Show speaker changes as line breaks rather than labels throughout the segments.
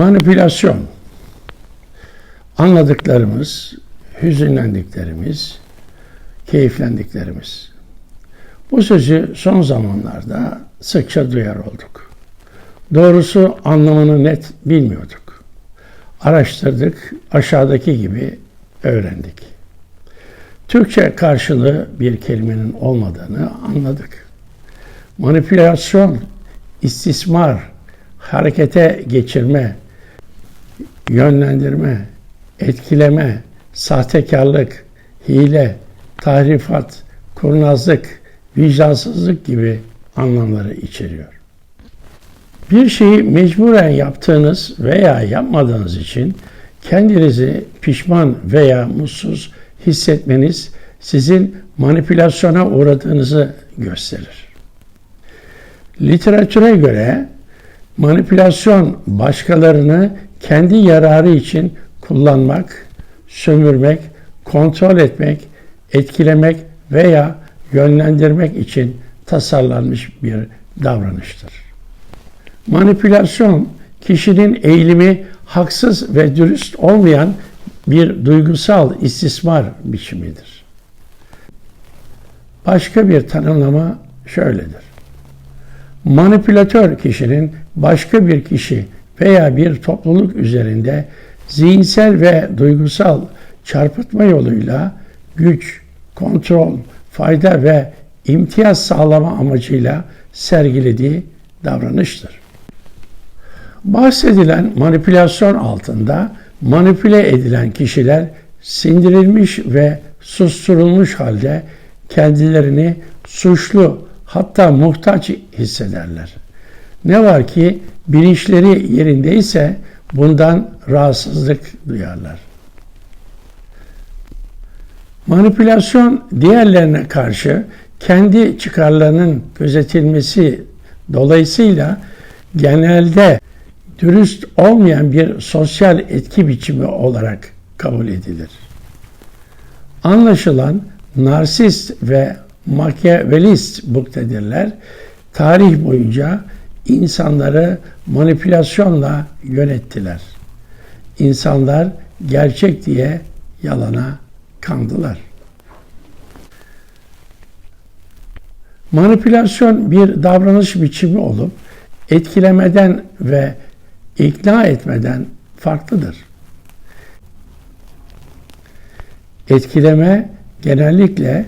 Manipülasyon. Anladıklarımız, hüzünlendiklerimiz, keyiflendiklerimiz. Bu sözü son zamanlarda sıkça duyar olduk. Doğrusu anlamını net bilmiyorduk. Araştırdık, aşağıdaki gibi öğrendik. Türkçe karşılığı bir kelimenin olmadığını anladık. Manipülasyon, istismar, harekete geçirme, yönlendirme, etkileme, sahtekarlık, hile, tahrifat, kurnazlık, vicdansızlık gibi anlamları içeriyor. Bir şeyi mecburen yaptığınız veya yapmadığınız için kendinizi pişman veya mutsuz hissetmeniz sizin manipülasyona uğradığınızı gösterir. Literatüre göre manipülasyon başkalarını kendi yararı için kullanmak, sömürmek, kontrol etmek, etkilemek veya yönlendirmek için tasarlanmış bir davranıştır. Manipülasyon kişinin eğilimi haksız ve dürüst olmayan bir duygusal istismar biçimidir. Başka bir tanımlama şöyledir. Manipülatör kişinin başka bir kişi veya bir topluluk üzerinde zihinsel ve duygusal çarpıtma yoluyla güç, kontrol, fayda ve imtiyaz sağlama amacıyla sergilediği davranıştır. Bahsedilen manipülasyon altında manipüle edilen kişiler sindirilmiş ve susturulmuş halde kendilerini suçlu hatta muhtaç hissederler. Ne var ki bilinçleri yerindeyse bundan rahatsızlık duyarlar. Manipülasyon diğerlerine karşı kendi çıkarlarının gözetilmesi dolayısıyla genelde dürüst olmayan bir sosyal etki biçimi olarak kabul edilir. Anlaşılan narsist ve makyavelist muktedirler tarih boyunca insanları manipülasyonla yönettiler. İnsanlar gerçek diye yalana kandılar. Manipülasyon bir davranış biçimi olup etkilemeden ve ikna etmeden farklıdır. Etkileme genellikle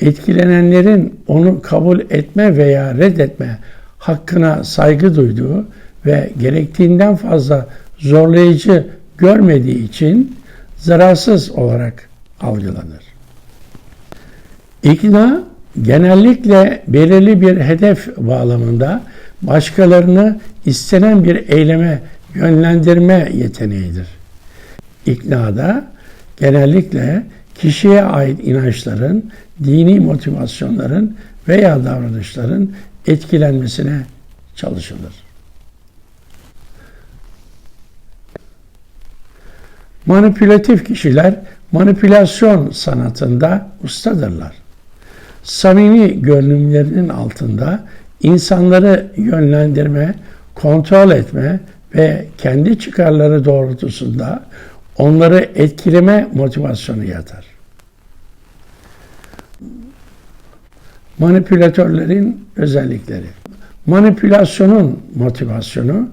etkilenenlerin onu kabul etme veya reddetme hakkına saygı duyduğu ve gerektiğinden fazla zorlayıcı görmediği için zararsız olarak algılanır. İkna genellikle belirli bir hedef bağlamında başkalarını istenen bir eyleme yönlendirme yeteneğidir. İknada genellikle kişiye ait inançların, dini motivasyonların veya davranışların etkilenmesine çalışılır. Manipülatif kişiler manipülasyon sanatında ustadırlar. Samimi görünümlerinin altında insanları yönlendirme, kontrol etme ve kendi çıkarları doğrultusunda onları etkileme motivasyonu yatar. Manipülatörlerin özellikleri. Manipülasyonun motivasyonu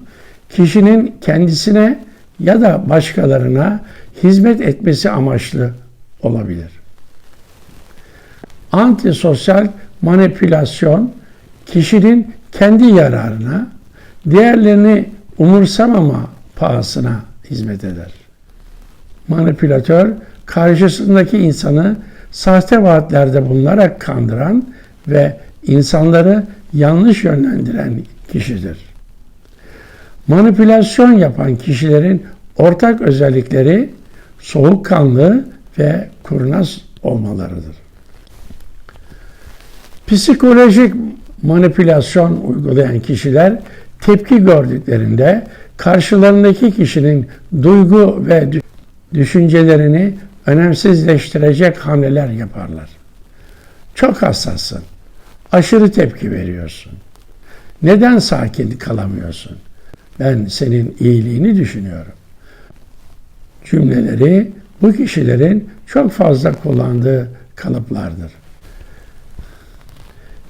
kişinin kendisine ya da başkalarına hizmet etmesi amaçlı olabilir. Antisosyal manipülasyon kişinin kendi yararına, diğerlerini umursamama pahasına hizmet eder. Manipülatör karşısındaki insanı sahte vaatlerde bulunarak kandıran ve insanları yanlış yönlendiren kişidir. Manipülasyon yapan kişilerin ortak özellikleri soğukkanlı ve kurnaz olmalarıdır. Psikolojik manipülasyon uygulayan kişiler tepki gördüklerinde karşılarındaki kişinin duygu ve düşüncelerini önemsizleştirecek hamleler yaparlar. Çok hassassın. Aşırı tepki veriyorsun. Neden sakin kalamıyorsun? Ben senin iyiliğini düşünüyorum. Cümleleri bu kişilerin çok fazla kullandığı kalıplardır.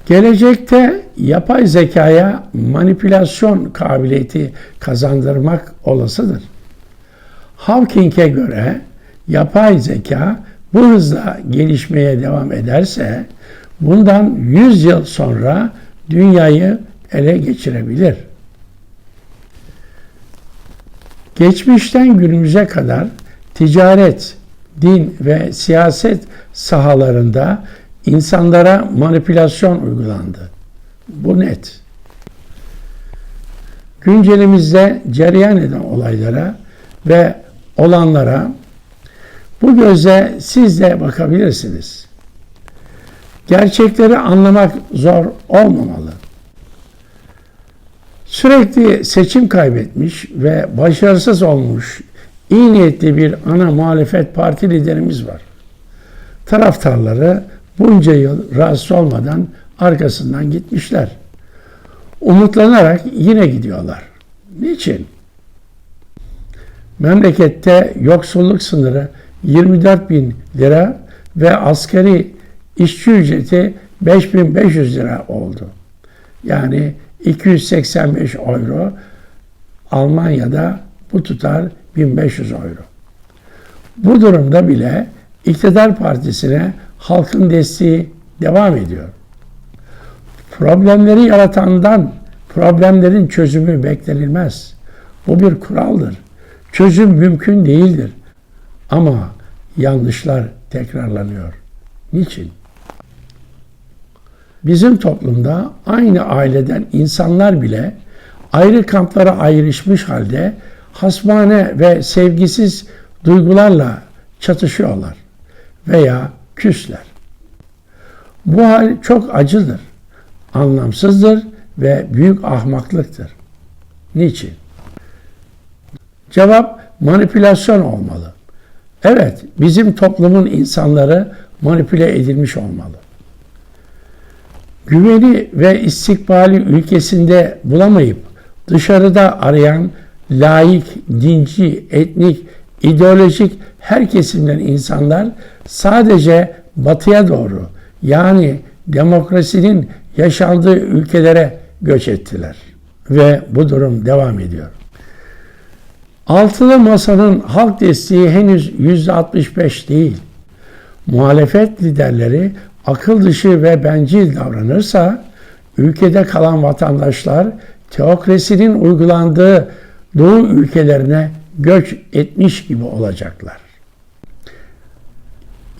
Gelecekte yapay zekaya manipülasyon kabiliyeti kazandırmak olasıdır. Hawking'e göre yapay zeka bu hızla gelişmeye devam ederse bundan 100 yıl sonra dünyayı ele geçirebilir. Geçmişten günümüze kadar ticaret, din ve siyaset sahalarında insanlara manipülasyon uygulandı. Bu net. Güncelimizde cereyan eden olaylara ve olanlara bu gözle siz de bakabilirsiniz. Gerçekleri anlamak zor olmamalı. Sürekli seçim kaybetmiş ve başarısız olmuş iyi niyetli bir ana muhalefet parti liderimiz var. Taraftarları bunca yıl rahatsız olmadan arkasından gitmişler. Umutlanarak yine gidiyorlar. Niçin? Memlekette yoksulluk sınırı 24 bin lira ve asgari işçi ücreti 5500 lira oldu. Yani 285 euro. Almanya'da bu tutar 1500 euro. Bu durumda bile iktidar partisine halkın desteği devam ediyor. Problemleri yaratandan problemlerin çözümü beklenilmez. Bu bir kuraldır. Çözüm mümkün değildir. Ama yanlışlar tekrarlanıyor. Niçin? Bizim toplumda aynı aileden insanlar bile ayrı kamplara ayrışmış halde hasmane ve sevgisiz duygularla çatışıyorlar veya küsler. Bu hal çok acıdır, anlamsızdır ve büyük ahmaklıktır. Niçin? Cevap manipülasyon olmalı. Evet, bizim toplumun insanları manipüle edilmiş olmalı. Güveni ve istikbali ülkesinde bulamayıp dışarıda arayan laik, dinci, etnik, ideolojik her kesimden insanlar sadece batıya doğru yani demokrasinin yaşandığı ülkelere göç ettiler. Ve bu durum devam ediyor. Altılı Masa'nın halk desteği henüz %65 değil. Muhalefet liderleri akıl dışı ve bencil davranırsa ülkede kalan vatandaşlar teokrasinin uygulandığı doğu ülkelerine göç etmiş gibi olacaklar.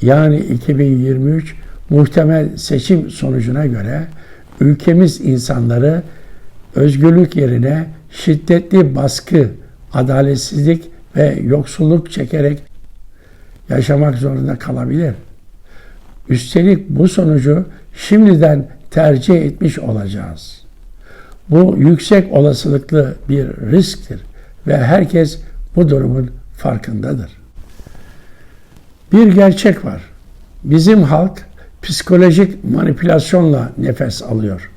Yani 2023 muhtemel seçim sonucuna göre ülkemiz insanları özgürlük yerine şiddetli baskı, adaletsizlik ve yoksulluk çekerek yaşamak zorunda kalabilir. Üstelik bu sonucu şimdiden tercih etmiş olacağız. Bu yüksek olasılıklı bir risktir ve herkes bu durumun farkındadır. Bir gerçek var. Bizim halk psikolojik manipülasyonla nefes alıyor.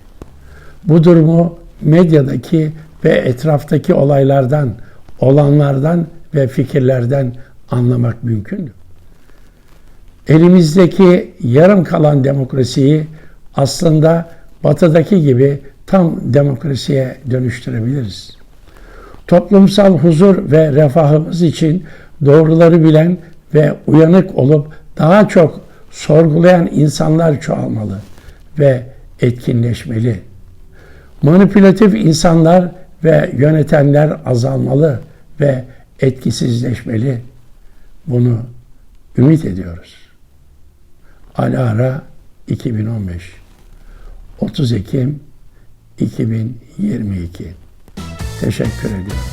Bu durumu medyadaki ve etraftaki olaylardan, olanlardan ve fikirlerden anlamak mümkün. Elimizdeki yarım kalan demokrasiyi aslında batıdaki gibi tam demokrasiye dönüştürebiliriz. Toplumsal huzur ve refahımız için doğruları bilen ve uyanık olup daha çok sorgulayan insanlar çoğalmalı ve etkinleşmeli. Manipülatif insanlar ve yönetenler azalmalı ve etkisizleşmeli. Bunu ümit ediyoruz. Alara 2015 30 Ekim 2022 Teşekkür ediyorum.